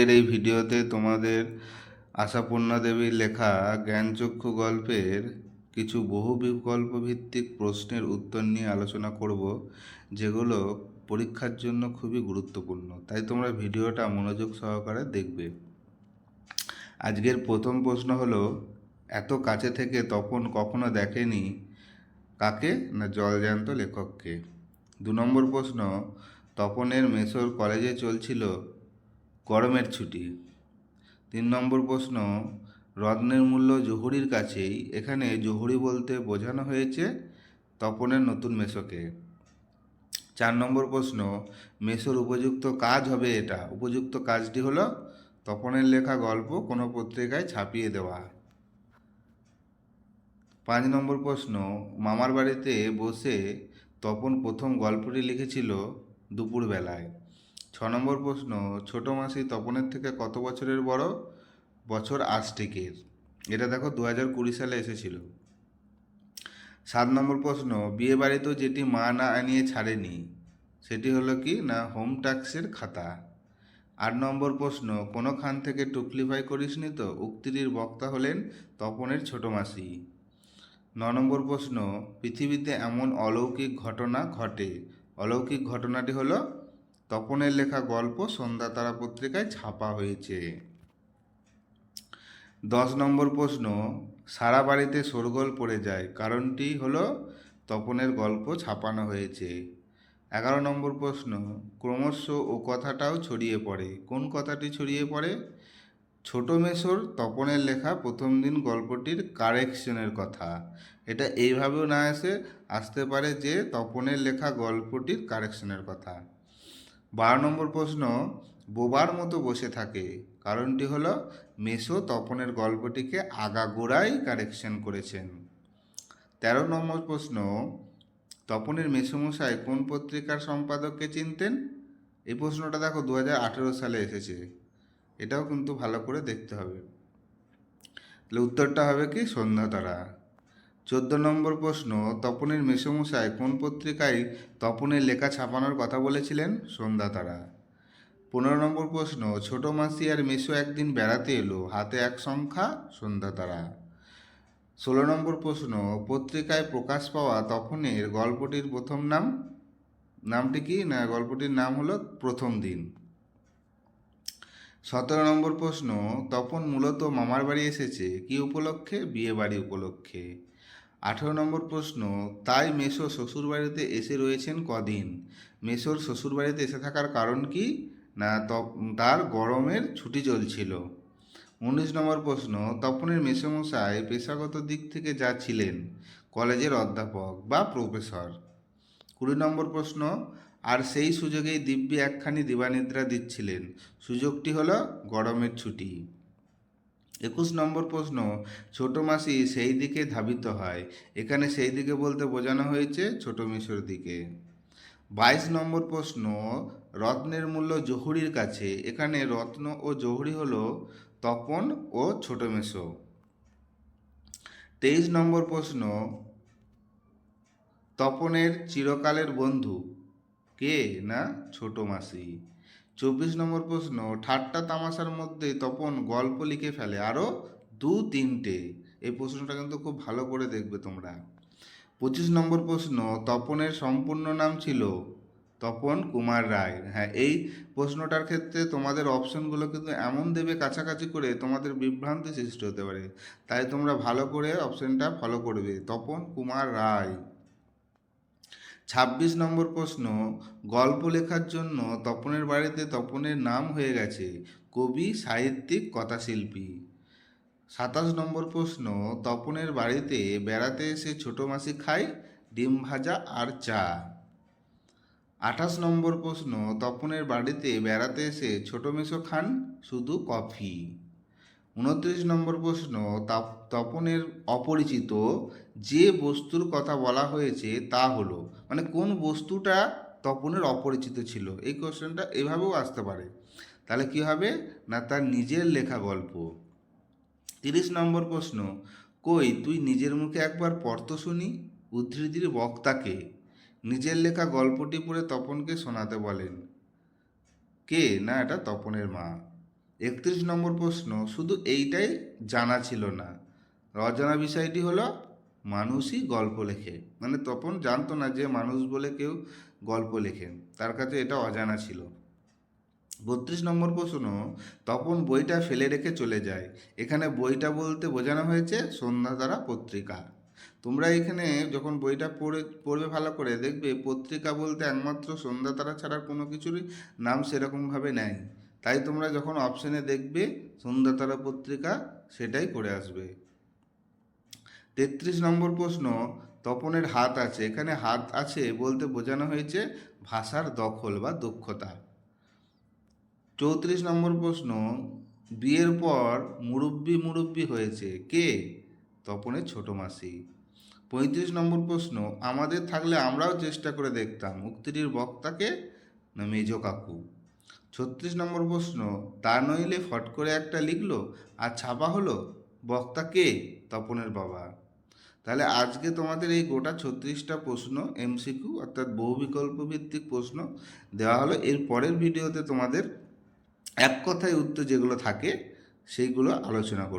এর এই ভিডিওতে তোমাদের আশাপূর্ণা দেবীর লেখা জ্ঞানচক্ষু গল্পের কিছু বহু বিকল্প ভিত্তিক প্রশ্নের উত্তর নিয়ে আলোচনা করব, যেগুলো পরীক্ষার জন্য খুবই গুরুত্বপূর্ণ। তাই তোমরা ভিডিওটা মনোযোগ সহকারে দেখবে। আজকের প্রথম প্রশ্ন হলো, এত কাছে থেকে তপন কখনো দেখেনি কাকে না জলজ্যান্ত লেখককে? দু নম্বর প্রশ্ন, তপনের মেসোর কলেজে চলছিল গরমের ছুটি। তিন নম্বর প্রশ্ন, রত্নের মূল্য জহুরির কাছেই। এখানে জহুরি বলতে বোঝানো হয়েছে তপনের নতুন মেসোকে চার নম্বর প্রশ্ন মেসোর উপযুক্ত কাজ হবে এটা। উপযুক্ত কাজটি হলো তপনের লেখা গল্প কোনো পত্রিকায় ছাপিয়ে দেওয়া। পাঁচ নম্বর প্রশ্ন, মামার বাড়িতে বসে তপন প্রথম গল্পটি লিখেছিল দুপুরবেলায়। ছ নম্বর প্রশ্ন, ছোট মাসি তপনের থেকে কত বছরের বড়? বছর আষ্টিকের এটা দেখো দু হাজার কুড়ি সালে এসেছিল। সাত নম্বর প্রশ্ন বিয়ে বাড়িতেও যেটি মা না আনিয়ে ছাড়েনি, সেটি হলো কি না হোম ট্যাক্সের খাতা? আট নম্বর প্রশ্ন কোনো খান থেকে টুকলিফাই করিসনি তো? উক্তিটির বক্তা হলেন তপনের ছোট মাসি। ন নম্বর প্রশ্ন, পৃথিবীতে এমন অলৌকিক ঘটনা ঘটে? অলৌকিক ঘটনাটি হলো তপনের লেখা গল্প সন্ধ্যা তারা পত্রিকায় ছাপা হয়েছে। দশ নম্বর প্রশ্ন, সারা বাড়িতে শোরগোল পড়ে যায়, কারণটি হলো তপনের গল্প ছাপানো হয়েছে। এগারো নম্বর প্রশ্ন, ক্রমশ ও কথাটাও ছড়িয়ে পড়ে। কোন কথাটি ছড়িয়ে পড়ে? ছোট মেসোর তপনের লেখা প্রথম দিন গল্পটির কারেকশনের কথা। এটা এইভাবেও না এসে আসতে পারে যে তপনের লেখা গল্পটির কারেকশনের কথা। বারো নম্বর প্রশ্ন, বোবার মতো বসে থাকে। কারণটি হলো, মেসো তপনের গল্পটিকে আগাগোড়াই কারেকশন করেছেন। তেরো নম্বর প্রশ্ন, তপনের মেসোমশাই কোন পত্রিকার সম্পাদককে চিনতেন? এই প্রশ্নটা দেখো দু হাজার আঠেরো সালে এসেছে। এটাও কিন্তু ভালো করে দেখতে হবে। তাহলে উত্তরটা হবে কি সন্ধ্যাতারা চোদ্দ নম্বর প্রশ্ন, তপনের মেসোমশাই কোন পত্রিকায় তপনের লেখা ছাপানোর কথা বলেছিলেন? সন্ধ্যাতারা পনেরো নম্বর প্রশ্ন, ছোট মাসি আর মেসো একদিন বেড়াতে এলো, হাতে এক সংখ্যা? সন্ধ্যাতারা ষোলো নম্বর প্রশ্ন, পত্রিকায় প্রকাশ পাওয়া তপনের গল্পটির প্রথম নাম? নামটি কি? না, গল্পটির নাম হলো প্রথম দিন। সতেরো নম্বর প্রশ্ন, তপন মূলত মামার বাড়ি এসেছে, কি উপলক্ষে? বিয়ে বাড়ি উপলক্ষে। আঠেরো নম্বর প্রশ্ন, তাই মেসো শ্বশুর বাড়িতে এসে রয়েছেন কদিন? মেসোর শ্বশুর বাড়িতে এসে থাকার কারণ কি? না তার গরমের ছুটি চলছিল। উনিশ নম্বর প্রশ্ন, তপনের মেসোমশাই পেশাগত দিক থেকে যা ছিলেন, কলেজের অধ্যাপক বা প্রফেসর? কুড়ি নম্বর প্রশ্ন, আর সেই সুযোগেই দিব্যি একখানি দিবানিদ্রা দিচ্ছিলেন। সুযোগটি হলো গরমের ছুটি। একুশ নম্বর প্রশ্ন, ছোট মাসি সেই দিকে ধাবিত হয়। এখানে সেই দিকে বলতে বোঝানো হয়েছে ছোট মিশর দিকে। বাইশ নম্বর প্রশ্ন, রত্নের মূল্য জহুরির কাছে। এখানে রত্ন ও জহুরি হল তপন ও ছোট মেশো তেইশ নম্বর প্রশ্ন, তপনের চিরকালের বন্ধু কে না ছোট মাসি? চব্বিশ নম্বর প্রশ্ন, ঠাট্টা তামাশার মধ্যে তপন গল্প লিখে ফেলে আরও দু তিনটে। এই প্রশ্নটা কিন্তু খুব ভালো করে দেখবে তোমরা। পঁচিশ নম্বর প্রশ্ন, তপনের সম্পূর্ণ নাম ছিল তপন কুমার রায়। হ্যাঁ এই প্রশ্নটার ক্ষেত্রে তোমাদের অপশনগুলো কিন্তু এমন দেবে কাছাকাছি করে তোমাদের বিভ্রান্তি সৃষ্টি হতে পারে। তাই তোমরা ভালো করে অপশনটা ফলো করবে। তপন কুমার রায়। ছাব্বিশ নম্বর প্রশ্ন, গল্প লেখার জন্য তপনের বাড়িতে তপনের নাম হয়ে গেছে, কবি, সাহিত্যিক, কথাশিল্পী। সাতাশ নম্বর প্রশ্ন, তপনের বাড়িতে বেড়াতে এসে ছোট মাসি খায়, ডিম ভাজা আর চা। আঠাশ নম্বর প্রশ্ন, তপনের বাড়িতে বেড়াতে এসে ছোট মেসো খান, শুধু কফি। উনত্রিশ নম্বর প্রশ্ন, তাপ- তপনের অপরিচিত যে বস্তুর কথা বলা হয়েছে তা হলো মানে কোন বস্তুটা তপনের অপরিচিত ছিল? এই কোশ্চেনটা এভাবেও আসতে পারে। তাহলে কি হবে? না, তার নিজের লেখা গল্প। তিরিশ নম্বর প্রশ্ন, কই, তুই নিজের মুখে একবার পড়তো শুনি? উদ্ধৃতির বক্তাকে নিজের লেখা গল্পটি পড়ে তপনকে শোনাতে বলেন। কে? না, এটা তপনের মা। একত্রিশ নম্বর প্রশ্ন, শুধু এইটাই জানা ছিল না। অজানা বিষয়টি হলো মানুষই গল্প লেখে। মানে তপন জানতো না যে মানুষ বলে কেউ গল্প লেখে। তার কাছে এটা অজানা ছিল। বত্রিশ নম্বর প্রশ্ন, তপন বইটা ফেলে রেখে চলে যায়। এখানে বইটা বলতে বোঝানো হয়েছে সন্ধ্যা সন্ধ্যাতারা পত্রিকা। তোমরা এখানে যখন বইটা পড়ে, পড়বে ভালো করে দেখবে, পত্রিকা বলতে একমাত্র সন্ধ্যাতারা ছাড়া কোনো কিছুরই নাম সেরকমভাবে নেয় তাই তোমরা যখন অপশনে দেখবে সন্ধ্যাতারা পত্রিকা, সেটাই করে আসবে। তেত্রিশ নম্বর প্রশ্ন, তপনের হাত আছে। এখানে হাত আছে বলতে বোঝানো হয়েছে ভাষার দখল বা দক্ষতা। চৌত্রিশ নম্বর প্রশ্ন, বিয়ের পর মুরব্বি মুরব্বি হয়েছে। কে? তপনের ছোট মাসি। পঁয়ত্রিশ নম্বর প্রশ্ন, আমাদের থাকলে আমরাও চেষ্টা করে দেখতাম। উক্তিটির বক্তাকে মেজ কাকু? ছত্রিশ নম্বর প্রশ্ন, তা নইলে ফট করে একটা লিখল আর ছাপা হলো, বক্তা কে? তপনের বাবা। তাহলে আজকে তোমাদের এই গোটা ছত্রিশটা প্রশ্ন এমসিকিউ অর্থাৎ বহু বিকল্প ভিত্তিক প্রশ্ন দেওয়া হলো। এর পরের ভিডিওতে তোমাদের এক কথায় উত্তর যেগুলো থাকে, সেইগুলো আলোচনা করব।